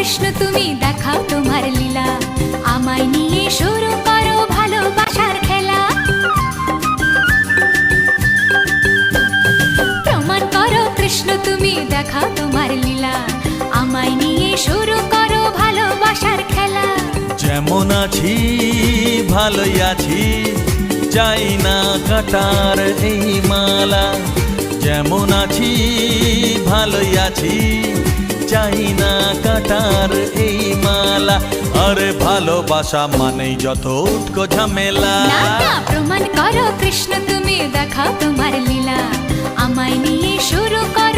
কৃষ্ণ, তুমি দেখাও তোমার লীলা। আমায় নিয়ে শুরু করো ভালোবাসার খেলা। প্রমাণ করো কৃষ্ণ, তুমি দেখাও তোমার লীলা। আমায় নিয়ে শুরু করো ভালোবাসার খেলা। যেমন আছি, ভালোই আছি চাই না কাটার এই মালা। যেমন আছি, ভালোই আছি চাই না কাটার এই মালা। আরে ভালোবাসা মানেই যত উঠকো ঝামেলা। প্রমাণ করো কৃষ্ণ, তুমি দেখা তোমার লীলা। আমায় নিয়ে শুরু করো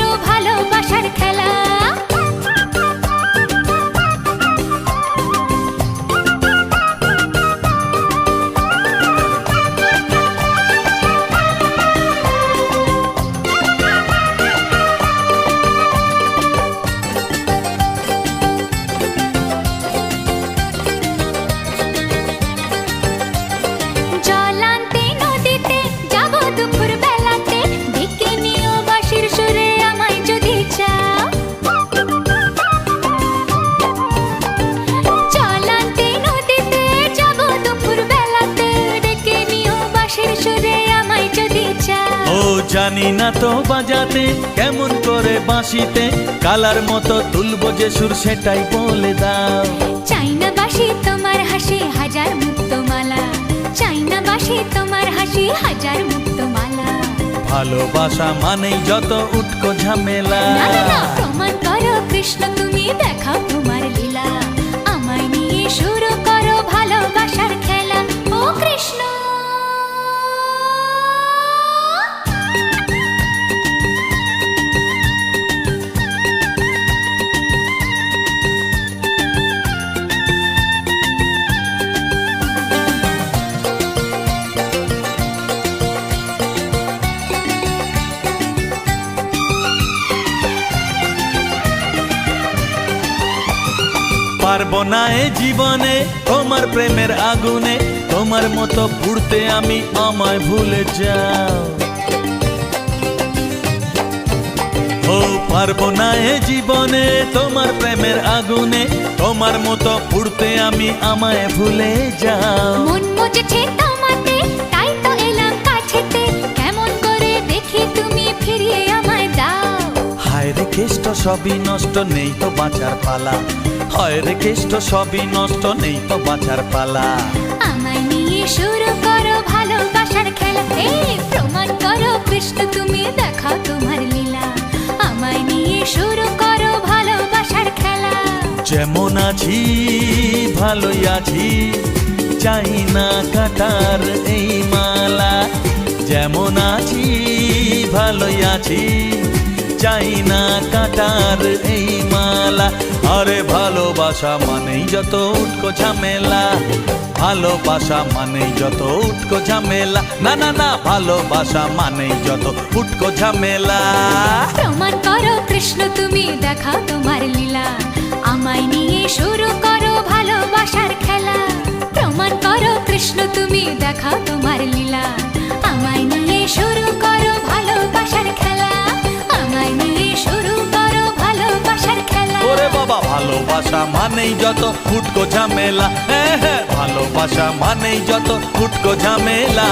জানি না তো বাজাতে কেমন করে বাঁশিতে কালার মতো তুলবো যে সুর সেটাই বলে দাও। চাই না বাসি তোমার হাসি হাজার মুক্তমালা। চাই না বাসি তোমার হাসি হাজার মুক্তমালা। ভালোবাসা মানেই যত উটকো ঝামেলা। প্রমাণ করো কৃষ্ণ তুমি দেখাও তোমার লীলা। আমায় নিয়ে শুরু পারব না এ জীবনে। তোমার প্রেমের আগুনে তোমার মতো পুড়তে আমি আমায় ভুলে যাও। ও পারব না এ জীবনে তোমার প্রেমের আগুনে তোমার মতো পুড়তে আমি আমায় ভুলে যাও। মন তোমাতে তাই তো এলাম কাছেতে। কেমন করে দেখি তুমি ফিরিয়ে আমায় দাও। হায় রে কেষ্ট সবই নষ্ট নেই তো বাঁচার পালা। হয় রে কেষ্ট সবই নষ্ট নেই তো বাঁচার পালা। আমায় নিয়ে শুরু করো ভালোবাসার খেলা। প্রমাণ করো কৃষ্ণ তুমি দেখাও তোমার লীলা। আমায় নিয়ে শুরু করো ভালোবাসার খেলা। যেমন আছি ভালোই আছি চাই না কাটার এই মালা। যেমন আছি ভালোই আছি চাই না কাটার এই মালা। আরে ভালোবাসা মানেই যত উটকো ঝামেলা। ভালোবাসা মানেই যত উটকো ঝামেলা। না না না, ভালোবাসা মানেই যত উটকো ঝামেলা। প্রমাণ করো কৃষ্ণ, তুমি দেখা তোমার লীলা। আমায় নিয়ে শুরু করো ভালোবাসার ভালোবাসা মানেই যত ফুটকো ঝামেলা। হ্যাঁ হ্যাঁ ভালোবাসা মানেই যত ফুটকো ঝামেলা।